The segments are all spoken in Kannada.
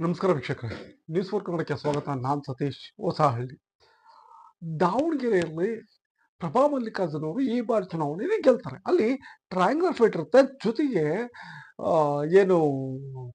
ನಮಸ್ಕಾರ ವೀಕ್ಷಕರೇ. ನ್ಯೂಸ್ ಫೋರ್ ಕನ್ನಡಕ್ಕೆ ಸ್ವಾಗತ. ನಾನು ಸತೀಶ್ ಹೊಸಹಳ್ಳಿ. ದಾವಣಗೆರೆಯಲ್ಲಿ ಪ್ರಭಾ ಮಲ್ಲಿಕಾರ್ಜುನ್ ಅವರು ಈ ಬಾರಿ ಚುನಾವಣೆಯಲ್ಲಿ ಗೆಲ್ತಾರೆ. ಅಲ್ಲಿ ಟ್ರಯಾಂಗ್ಲರ್ ಫೈಟ್ ಇರುತ್ತೆ. ಜೊತೆಗೆ ಏನು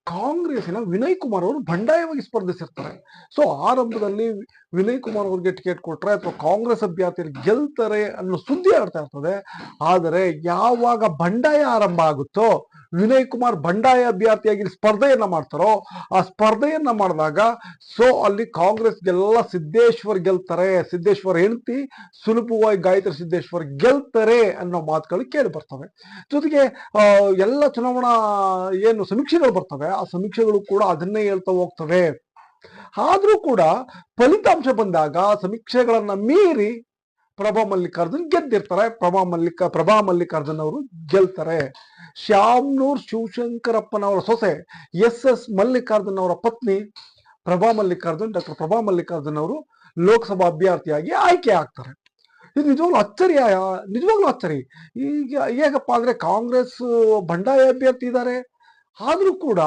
ಕಾಂಗ್ರೆಸ್ಸಿನ ವಿನಯ್ ಕುಮಾರ್ ಅವರು ಬಂಡಾಯವಾಗಿ ಸ್ಪರ್ಧಿಸಿರ್ತಾರೆ. ಸೊ ಆರಂಭದಲ್ಲಿ ವಿನಯ್ ಕುಮಾರ್ ಅವ್ರಿಗೆ ಟಿಕೆಟ್ ಕೊಟ್ರೆ ಅಥವಾ ಕಾಂಗ್ರೆಸ್ ಅಭ್ಯರ್ಥಿಯಲ್ಲಿ ಗೆಲ್ತಾರೆ ಅನ್ನೋ ಸುದ್ದಿ ಆಡ್ತಾ ಇರ್ತದೆ. ಆದರೆ, ಯಾವಾಗ ಬಂಡಾಯ ಆರಂಭ ಆಗುತ್ತೋ ವಿನಯ್ ಕುಮಾರ್ ಬಂಡಾಯ ಅಭ್ಯರ್ಥಿಯಾಗಿ ಸ್ಪರ್ಧೆಯನ್ನ ಮಾಡ್ತಾರೋ, ಆ ಸ್ಪರ್ಧೆಯನ್ನ ಮಾಡಿದಾಗ ಸೊ ಅಲ್ಲಿ ಕಾಂಗ್ರೆಸ್ಗೆಲ್ಲ ಸಿದ್ದೇಶ್ವರ್ ಗೆಲ್ತಾರೆ. ಸಿದ್ದೇಶ್ವರ್ ಹೆಂಡತಿ, ಸುಲಭವಾಗಿ ಗಾಯತ್ರಿ ಸಿದ್ದೇಶ್ವರ್ ಗೆಲ್ತಾರೆ ಅನ್ನೋ ಮಾತುಗಳು ಕೇಳಿ ಬರ್ತವೆ. ಜೊತೆಗೆ ಎಲ್ಲ ಚುನಾವಣಾ ಏನು ಸಮೀಕ್ಷೆಗಳು ಬರ್ತವೆ. ಆ ಸಮೀಕ್ಷೆಗಳು ಕೂಡ ಅದನ್ನೇ ಹೇಳ್ತಾ ಹೋಗ್ತವೆ. ಆದ್ರೂ ಕೂಡ ಫಲಿತಾಂಶ ಬಂದಾಗ ಸಮೀಕ್ಷೆಗಳನ್ನ ಮೀರಿ ಪ್ರಭಾ ಮಲ್ಲಿಕಾರ್ಜುನ್ ಗೆದ್ದಿರ್ತಾರೆ. ಪ್ರಭಾ ಮಲ್ಲಿಕ, ಪ್ರಭಾ ಮಲ್ಲಿಕಾರ್ಜುನ್ ಅವರು ಗೆಲ್ತಾರೆ. ಶ್ಯಾಮ್ನೂರ್ ಶಿವಶಂಕರಪ್ಪನವರ ಸೊಸೆ ಎಸ್ ಎಸ್ ಮಲ್ಲಿಕಾರ್ಜುನ್ ಅವರ ಪತ್ನಿ ಪ್ರಭಾ ಮಲ್ಲಿಕಾರ್ಜುನ್, ಡಾಕ್ಟರ್ ಪ್ರಭಾ ಮಲ್ಲಿಕಾರ್ಜುನ್ ಅವರು ಲೋಕಸಭಾ ಅಭ್ಯರ್ಥಿಯಾಗಿ ಆಯ್ಕೆ ಆಗ್ತಾರೆ. ಇದು ನಿಜವಾಗ್ಲೂ ಅಚ್ಚರಿ ನಿಜವಾಗ್ಲೂ ಅಚ್ಚರಿ. ಈಗ ಹೇಗಪ್ಪ ಅಂದ್ರೆ ಕಾಂಗ್ರೆಸ್ ಬಂಡಾಯ ಅಭ್ಯರ್ಥಿ ಇದ್ದಾರೆ. ಆದ್ರೂ ಕೂಡ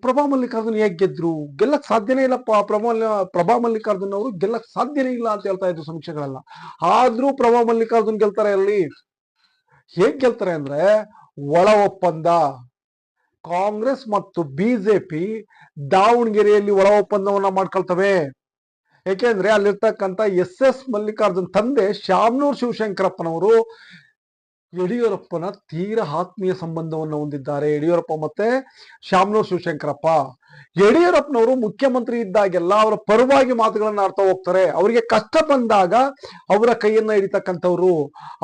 ಪ್ರಭಾ ಮಲ್ಲಿಕಾರ್ಜುನ್ ಹೇಗೆ ಗೆದ್ರು? ಗೆಲ್ಲಕ್ ಸಾಧ್ಯನೇ ಇಲ್ಲಪ್ಪ. ಪ್ರಭಾ ಪ್ರಭಾ ಮಲ್ಲಿಕಾರ್ಜುನ್ ಅವರು ಗೆಲ್ಲಕ್ ಸಾಧ್ಯನೇ ಇಲ್ಲ ಅಂತ ಹೇಳ್ತಾ ಇದ್ರು ಸಮೀಕ್ಷೆಗಳೆಲ್ಲ. ಆದ್ರೂ ಪ್ರಭಾ ಮಲ್ಲಿಕಾರ್ಜುನ್ ಗೆಲ್ತಾರೆ ಅಲ್ಲಿ. ಹೇಗ್ ಗೆಲ್ತಾರೆ ಅಂದ್ರೆ ಒಳ ಒಪ್ಪಂದ. ಕಾಂಗ್ರೆಸ್ ಮತ್ತು ಬಿಜೆಪಿ ದಾವಣಗೆರೆಯಲ್ಲಿ ಒಳ ಒಪ್ಪಂದವನ್ನ ಮಾಡ್ಕೊಳ್ತವೆ. ಯಾಕೆಂದ್ರೆ ಅಲ್ಲಿರ್ತಕ್ಕಂಥ ಎಸ್ ಎಸ್ ಮಲ್ಲಿಕಾರ್ಜುನ್ ತಂದೆ ಶಾಮನೂರ್ ಶಿವಶಂಕರಪ್ಪನವರು ಯಡಿಯೂರಪ್ಪನ ತೀರ ಆತ್ಮೀಯ ಸಂಬಂಧವನ್ನು ಹೊಂದಿದ್ದಾರೆ ಯಡಿಯೂರಪ್ಪ ಮತ್ತೆ ಶಾಮನೂರ್ ಶಿವಶಂಕರಪ್ಪ. ಯಡಿಯೂರಪ್ಪನವರು ಮುಖ್ಯಮಂತ್ರಿ ಇದ್ದಾಗೆಲ್ಲ ಅವರ ಪರವಾಗಿ ಮಾತುಗಳನ್ನು ಆಡ್ತಾ ಹೋಗ್ತಾರೆ. ಅವರಿಗೆ ಕಷ್ಟ ಬಂದಾಗ ಅವರ ಕೈಯನ್ನ ಹಿಡಿತಕ್ಕಂಥವ್ರು.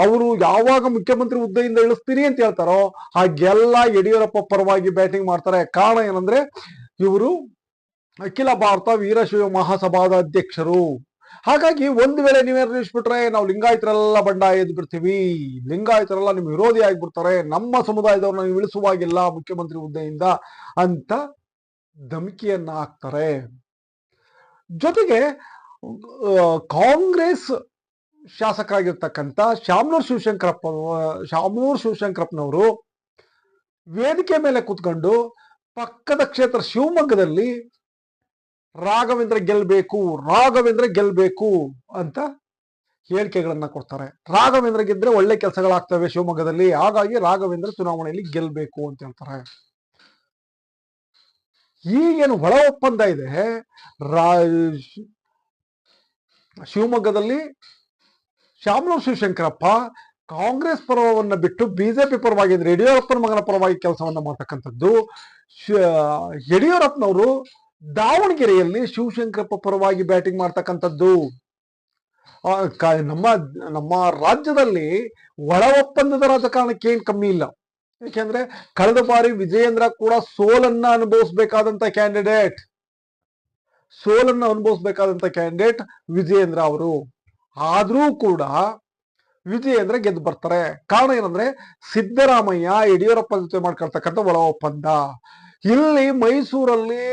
ಅವರು ಯಾವಾಗ ಮುಖ್ಯಮಂತ್ರಿ ಹುದ್ದೆಯಿಂದ ಇಳಿಸ್ತೀರಿ ಅಂತ ಹೇಳ್ತಾರೋ ಹಾಗೆಲ್ಲ ಯಡಿಯೂರಪ್ಪ ಪರವಾಗಿ ಬ್ಯಾಟಿಂಗ್ ಮಾಡ್ತಾರೆ. ಕಾರಣ ಏನಂದ್ರೆ ಇವರು ಅಖಿಲ ಭಾರತ ವೀರಶೈವ ಮಹಾಸಭಾದ ಅಧ್ಯಕ್ಷರು. ಹಾಗಾಗಿ ಒಂದು ವೇಳೆ ನೀವೇನು ನಿಲ್ಲಿಸ್ಬಿಟ್ರೆ ನಾವು ಲಿಂಗಾಯತರೆಲ್ಲ ಬಂಡಾಯ ಎದ್ದು ಬಿಡ್ತೀವಿ ಲಿಂಗಾಯತರೆಲ್ಲ ನಿಮ್ಮ ವಿರೋಧಿ ಆಗಿಬಿಡ್ತಾರೆ. ನಮ್ಮ ಸಮುದಾಯದವ್ರನ್ನ ನೀವು ಇಳಿಸುವಾಗಿಲ್ಲ ಮುಖ್ಯಮಂತ್ರಿ ಹುದ್ದೆಯಿಂದ ಅಂತ ಧಮಕಿಯನ್ನ ಹಾಕ್ತಾರೆ ಜೊತೆಗೆ ಕಾಂಗ್ರೆಸ್ ಶಾಸಕರಾಗಿರ್ತಕ್ಕಂಥ ಶ್ಯಾಮನೂರ್ ಶಿವಶಂಕರಪ್ಪ, ಶ್ಯಾಮನೂರ್ ಶಿವಶಂಕರಪ್ಪನವರು ವೇದಿಕೆ ಮೇಲೆ ಕೂತ್ಕೊಂಡು ಪಕ್ಕದ ಕ್ಷೇತ್ರ ಶಿವಮೊಗ್ಗದಲ್ಲಿ ರಾಘವೇಂದ್ರ ಗೆಲ್ಬೇಕು ರಾಘವೇಂದ್ರ ಗೆಲ್ಬೇಕು ಅಂತ ಹೇಳಿಕೆಗಳನ್ನ ಕೊಡ್ತಾರೆ. ರಾಘವೇಂದ್ರ ಗೆದ್ರೆ ಒಳ್ಳೆ ಕೆಲಸಗಳಾಗ್ತವೆ ಶಿವಮೊಗ್ಗದಲ್ಲಿ, ಹಾಗಾಗಿ ರಾಘವೇಂದ್ರ ಚುನಾವಣೆಯಲ್ಲಿ ಗೆಲ್ಬೇಕು ಅಂತ ಹೇಳ್ತಾರೆ. ಈಗೇನು ಒಳ ಒಪ್ಪಂದ ಇದೆ, ರಾ, ಶಿವಮೊಗ್ಗದಲ್ಲಿ ಶಾಮನೂರ್ ಶಿವಶಂಕರಪ್ಪ ಕಾಂಗ್ರೆಸ್ ಪರವನ್ನ ಬಿಟ್ಟು ಬಿಜೆಪಿ ಪರವಾಗಿ ಯಡಿಯೂರಪ್ಪನ ಮಗನ ಪರವಾಗಿ ಕೆಲಸವನ್ನ ಮಾಡ್ತಕ್ಕಂಥದ್ದು ಯಡಿಯೂರಪ್ಪನವರು ದಾವಣಗೆರೆಯಲ್ಲಿ ಶಿವಶಂಕರಪ್ಪ ಪರವಾಗಿ ಬ್ಯಾಟಿಂಗ್ ಮಾಡ್ತಕ್ಕಂಥದ್ದು. ನಮ್ಮ ನಮ್ಮ ರಾಜ್ಯದಲ್ಲಿ ಒಳ ಒಪ್ಪಂದದ ರಾಜಕಾರಣಕ್ಕೆ ಏನ್ ಕಮ್ಮಿ ಇಲ್ಲ. ಯಾಕೆಂದ್ರೆ ಕಳೆದ ಬಾರಿ ವಿಜಯೇಂದ್ರ ಕೂಡ ಸೋಲನ್ನ ಅನುಭವಿಸಬೇಕಾದಂತ ಕ್ಯಾಂಡಿಡೇಟ್. ಸೋಲನ್ನ ಅನುಭವಿಸಬೇಕಾದಂತ ಕ್ಯಾಂಡಿಡೇಟ್ ವಿಜಯೇಂದ್ರ ಅವರು. ಆದರೂ ಕೂಡ ವಿಜಯೇಂದ್ರ ಗೆದ್ದು ಬರ್ತಾರೆ. ಕಾರಣ ಏನಂದ್ರೆ ಸಿದ್ದರಾಮಯ್ಯ ಯಡಿಯೂರಪ್ಪ ಜೊತೆ ಮಾಡ್ಕೊಳ್ತಕ್ಕಂಥ ಒಳ ಒಪ್ಪಂದ. ಇಲ್ಲಿ ಮೈಸೂರಲ್ಲಿ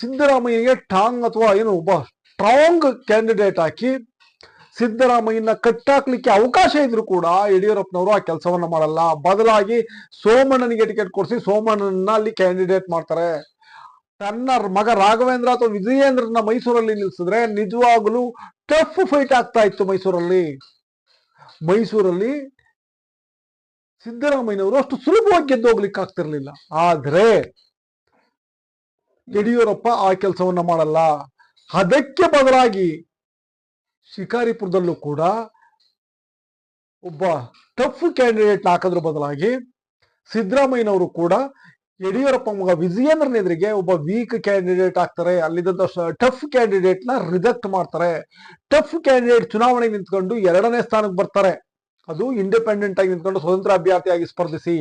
ಸಿದ್ದರಾಮಯ್ಯಗೆ ಟಾಂಗ್ ಅಥವಾ ಏನು ಒಬ್ಬ ಸ್ಟ್ರಾಂಗ್ ಕ್ಯಾಂಡಿಡೇಟ್ ಹಾಕಿ ಸಿದ್ದರಾಮಯ್ಯನ ಕಟ್ಟಾಕ್ಲಿಕ್ಕೆ ಅವಕಾಶ ಇದ್ರು ಕೂಡ ಯಡಿಯೂರಪ್ಪನವರು ಆ ಕೆಲಸವನ್ನ ಮಾಡಲ್ಲ. ಬದಲಾಗಿ ಸೋಮಣ್ಣನಿಗೆ ಟಿಕೆಟ್ ಕೊಡಿಸಿ ಸೋಮಣ್ಣನ ಅಲ್ಲಿ ಕ್ಯಾಂಡಿಡೇಟ್ ಮಾಡ್ತಾರೆ. ತನ್ನ ಮಗ ರಾಘವೇಂದ್ರ ಅಥವಾ ವಿಜಯೇಂದ್ರನ ಮೈಸೂರಲ್ಲಿ ನಿಲ್ಸಿದ್ರೆ ನಿಜವಾಗಲೂ ಟಫ್ ಫೈಟ್ ಆಗ್ತಾ ಇತ್ತು ಮೈಸೂರಲ್ಲಿ. ಮೈಸೂರಲ್ಲಿ ಸಿದ್ದರಾಮಯ್ಯನವರು ಅಷ್ಟು ಸುಲಭವಾಗಿ ಗೆದ್ದು ಹೋಗ್ಲಿಕ್ಕೆ ಆಗ್ತಿರ್ಲಿಲ್ಲ. ಆದ್ರೆ ಯಡಿಯೂರಪ್ಪ ಆ ಕೆಲಸವನ್ನ ಮಾಡಲ್ಲ. ಅದಕ್ಕೆ ಬದಲಾಗಿ ಶಿಕಾರಿಪುರದಲ್ಲೂ ಕೂಡ ಒಬ್ಬ ಟಫ್ ಕ್ಯಾಂಡಿಡೇಟ್ ಹಾಕೋದ್ರ ಬದಲಾಗಿ ಸಿದ್ದರಾಮಯ್ಯನವರು ಕೂಡ ಯಡಿಯೂರಪ್ಪ ಮಗ ವಿಜಯೇಂದ್ರನ ಎದುರಿಗೆ ಒಬ್ಬ ವೀಕ್ ಕ್ಯಾಂಡಿಡೇಟ್ ಆಗ್ತಾರೆ. ಅಲ್ಲಿದ್ದಂತ ಟಫ್ ಕ್ಯಾಂಡಿಡೇಟ್ನ ರಿಜೆಕ್ಟ್ ಮಾಡ್ತಾರೆ. ಟಫ್ ಕ್ಯಾಂಡಿಡೇಟ್ ಚುನಾವಣೆಗೆ ನಿಂತ್ಕೊಂಡು ಎರಡನೇ ಸ್ಥಾನಕ್ಕೆ ಬರ್ತಾರೆ. ಅದು ಇಂಡಿಪೆಂಡೆಂಟ್ ಆಗಿ ನಿಂತ್ಕೊಂಡು ಸ್ವತಂತ್ರ ಅಭ್ಯರ್ಥಿಯಾಗಿ ಸ್ಪರ್ಧಿಸಿ.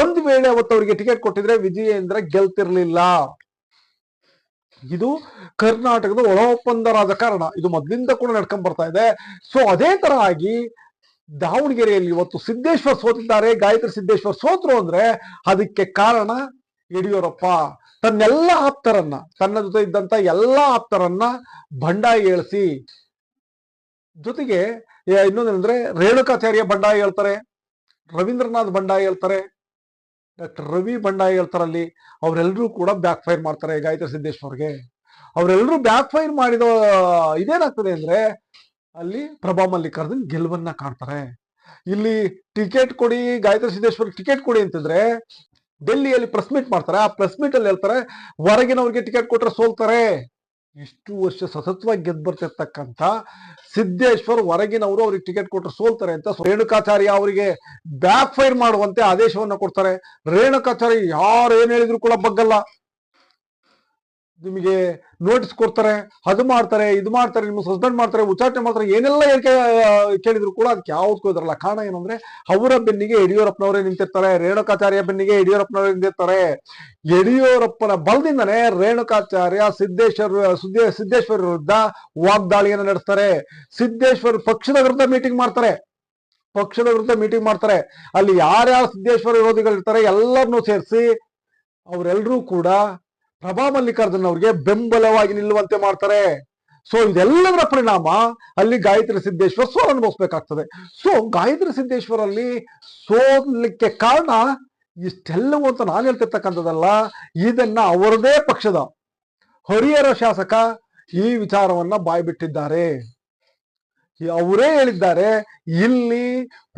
ಒಂದ್ ವೇಳೆ ಅವತ್ತು ಅವರಿಗೆ ಟಿಕೆಟ್ ಕೊಟ್ಟಿದ್ರೆ ವಿಜಯೇಂದ್ರ ಗೆಲ್ತಿರ್ಲಿಲ್ಲ. ಇದು ಕರ್ನಾಟಕದ ಒಳ ಒಪ್ಪಂದ ರಾಜಕಾರಣ ಇದು ಮೊದಲಿಂದ ಕೂಡ ನಡ್ಕೊಂಡ್ ಬರ್ತಾ ಇದೆ. ಸೊ ಅದೇ ತರ ಆಗಿ ದಾವಣಗೆರೆಯಲ್ಲಿ ಇವತ್ತು ಸಿದ್ದೇಶ್ವರ್ ಸೋತಿದ್ದಾರೆ. ಗಾಯತ್ರಿ ಸಿದ್ದೇಶ್ವರ್ ಸೋತ್ರು ಅಂದ್ರೆ ಅದಕ್ಕೆ ಕಾರಣ ಯಡಿಯೂರಪ್ಪ. ತನ್ನೆಲ್ಲ ಆಪ್ತರನ್ನ, ತನ್ನ ಜೊತೆ ಇದ್ದಂತ ಎಲ್ಲ ಆಪ್ತರನ್ನ ಬಂಡಾಯ ಏಳಿಸಿ, ಜೊತೆಗೆ ಇನ್ನೊಂದೇನಂದ್ರೆ ರೇಣುಕಾಚಾರ್ಯ ಬಂಡಾಯ ಹೇಳ್ತಾರೆ, ರವೀಂದ್ರನಾಥ್ ಬಂಡಾಯ ಹೇಳ್ತಾರೆ ಡಾಕ್ಟರ್ ರವಿ ಬಂಡಾಯ ಹೇಳ್ತಾರಲ್ಲಿ ಅವರೆಲ್ಲರೂ ಕೂಡ ಬ್ಯಾಕ್ ಫೈರ್ ಮಾಡ್ತಾರೆ ಗಾಯತ್ರಿ ಸಿದ್ದೇಶ್ವರ್ಗೆ ಅವರೆಲ್ಲರೂ ಬ್ಯಾಕ್ ಫೈರ್ ಮಾಡಿದ, ಇದೇನಾಗ್ತದೆ ಅಂದ್ರೆ, ಅಲ್ಲಿ ಪ್ರಭಾ ಮಲ್ಲಿಕಾರ್ಜುನ್ ಗೆಲುವನ್ನ ಕಾಣ್ತಾರೆ. ಇಲ್ಲಿ ಟಿಕೆಟ್ ಕೊಡಿ, ಗಾಯತ್ರಿ ಸಿದ್ದೇಶ್ವರ್ ಟಿಕೆಟ್ ಕೊಡಿ ಅಂತಂದ್ರೆ ಡೆಲ್ಲಿಯಲ್ಲಿ ಪ್ರೆಸ್ ಮೀಟ್ ಮಾಡ್ತಾರೆ. ಆ ಪ್ರೆಸ್ ಮೀಟ್ ಅಲ್ಲಿ ಹೇಳ್ತಾರೆ, ಹೊರಗಿನವ್ರಿಗೆ ಟಿಕೆಟ್ ಕೊಟ್ರೆ ಸೋಲ್ತಾರೆ. ಇಷ್ಟು ವರ್ಷ ಸತತವಾಗಿ ಗೆದ್ದು ಬರ್ತಿರ್ತಕ್ಕಂಥ ಸಿದ್ದೇಶ್ವರ್ ಹೊರಗಿನವರು ಅವ್ರಿಗೆ ಟಿಕೆಟ್ ಕೊಟ್ಟರೆ ಸೋಲ್ತಾರೆ ಅಂತ ರೇಣುಕಾಚಾರ್ಯ ಅವರಿಗೆ ಬ್ಯಾಕ್ ಫೈರ್ ಮಾಡುವಂತೆ ಆದೇಶವನ್ನು ಕೊಡ್ತಾರೆ. ರೇಣುಕಾಚಾರ್ಯ ಯಾರು ಏನು ಹೇಳಿದ್ರು ಕೂಡ ಬಗ್ಗಲ್ಲ. ನಿಮಗೆ ನೋಟಿಸ್ ಕೊಡ್ತಾರೆ, ಅದು ಮಾಡ್ತಾರೆ, ಇದು ಮಾಡ್ತಾರೆ ನಿಮ್ಮ ಸಸ್ಪೆಂಡ್ ಮಾಡ್ತಾರೆ, ಉಚ್ಚಾಟನೆ ಮಾಡ್ತಾರೆ, ಏನೆಲ್ಲ ಕೇಳಿದ್ರು ಕೂಡ ಅದಕ್ಕೆ ಯಾವ್ದಕ್ಕೂ ಇದ್ರಲ್ಲ. ಕಾರಣ ಏನಂದ್ರೆ ಅವರ ಬೆನ್ನಿಗೆ ಯಡಿಯೂರಪ್ಪನವರೇ ನಿಂತಿರ್ತಾರೆ, ರೇಣುಕಾಚಾರ್ಯ ಬೆನ್ನಿಗೆ ಯಡಿಯೂರಪ್ಪನವರೇ ನಿಂತಿರ್ತಾರೆ. ಯಡಿಯೂರಪ್ಪನ ಬಲದಿಂದನೇ ರೇಣುಕಾಚಾರ್ಯ ಸಿದ್ದೇಶ್ವರ, ಸಿದ್ದೇ, ಸಿದ್ದೇಶ್ವರ ವಿರುದ್ಧ ವಾಗ್ದಾಳಿಯನ್ನು ನಡೆಸ್ತಾರೆ. ಸಿದ್ದೇಶ್ವರ ಪಕ್ಷದ ವಿರುದ್ಧ ಮೀಟಿಂಗ್ ಮಾಡ್ತಾರೆ. ಪಕ್ಷದ ವಿರುದ್ಧ ಮೀಟಿಂಗ್ ಮಾಡ್ತಾರೆ. ಅಲ್ಲಿ ಯಾರ್ಯಾರು ಸಿದ್ದೇಶ್ವರ ವಿರೋಧಿಗಳು ಇರ್ತಾರೆ ಎಲ್ಲರನ್ನೂ ಸೇರಿಸಿ ಅವರೆಲ್ಲರೂ ಕೂಡ ಪ್ರಭಾ ಮಲ್ಲಿಕಾರ್ಜುನ್ ಅವ್ರಿಗೆ ಬೆಂಬಲವಾಗಿ ನಿಲ್ಲುವಂತೆ ಮಾಡ್ತಾರೆ. ಸೊ ಇದೆಲ್ಲದರ ಪರಿಣಾಮ ಅಲ್ಲಿ ಗಾಯತ್ರಿ ಸಿದ್ದೇಶ್ವರ ಸೋಲ್ ಅನುಭವಿಸ್ಬೇಕಾಗ್ತದೆ. ಸೊ ಗಾಯತ್ರಿ ಸಿದ್ದೇಶ್ವರ್ ಅಲ್ಲಿ ಸೋಲ್ಲಿಕ್ಕೆ ಕಾರಣ ಇಷ್ಟೆಲ್ಲವೂ ಅಂತ ನಾನು ಹೇಳ್ತಿರ್ತಕ್ಕಂಥದ್ದಲ್ಲ, ಇದನ್ನ ಅವರದೇ ಪಕ್ಷದ ಹರಿಹರ ಶಾಸಕ ಈ ವಿಚಾರವನ್ನ ಬಾಯ್ಬಿಟ್ಟಿದ್ದಾರೆ. ಅವರೇ ಹೇಳಿದ್ದಾರೆ, ಇಲ್ಲಿ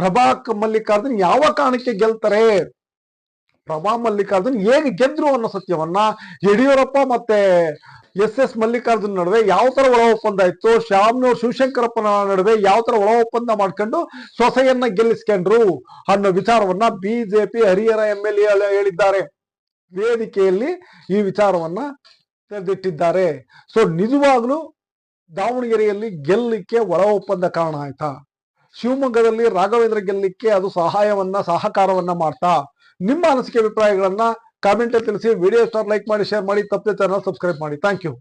ಪ್ರಭಾ ಮಲ್ಲಿಕಾರ್ಜುನ್ ಯಾವ ಕಾರಣಕ್ಕೆ ಗೆಲ್ತಾರೆ? ಪ್ರಭಾ ಮಲ್ಲಿಕಾರ್ಜುನ್ ಹೇಗೆ ಗೆದ್ರು ಅನ್ನೋ ಸತ್ಯವನ್ನ ಯಡಿಯೂರಪ್ಪ ಮತ್ತೆ ಎಸ್ ಎಸ್ ಮಲ್ಲಿಕಾರ್ಜುನ್ ನಡುವೆ ಯಾವ ತರ ಒಳ ಒಪ್ಪಂದ ಇತ್ತು? ಶ್ಯಾಮ್ನೂರ್ ಶಿವಶಂಕರಪ್ಪನ ನಡುವೆ ಯಾವ ತರ ಒಳ ಒಪ್ಪಂದ ಮಾಡ್ಕೊಂಡು ಸೊಸೆಯನ್ನ ಗೆಲ್ಲಿಸ್ಕೊಂಡ್ರು ಅನ್ನೋ ವಿಚಾರವನ್ನ BJP Harihara M L A ಹೇಳಿದ್ದಾರೆ. ವೇದಿಕೆಯಲ್ಲಿ ಈ ವಿಚಾರವನ್ನ ತೆರೆದಿಟ್ಟಿದ್ದಾರೆ. ಸೊ ನಿಜವಾಗ್ಲೂ ದಾವಣಗೆರೆಯಲ್ಲಿ ಗೆಲ್ಲಲಿಕ್ಕೆ ಒಳ ಒಪ್ಪಂದ ಕಾರಣ ಆಯ್ತಾ? ಶಿವಮೊಗ್ಗದಲ್ಲಿ ರಾಘವೇಂದ್ರ ಗೆಲ್ಲಲಿಕ್ಕೆ ಅದು ಸಹಾಯವನ್ನ, ಸಹಕಾರವನ್ನ ಮಾಡ್ತಾ? ನಿಮ್ಮ ಅನಿಸಿಕೆ ಅಭಿಪ್ರಾಯಗಳನ್ನ ಕಾಮೆಂಟ್ ತಿಳಿಸಿ ವಿಡಿಯೋ ಸ್ಟಾರ್ ಲೈಕ್ ಮಾಡಿ ಶೇರ್ ಮಾಡಿ, ತಪ್ಪದೆ ಚಾನಲ್ ಸಬ್ಸ್ಕ್ರೈಬ್ ಮಾಡಿ. Thank you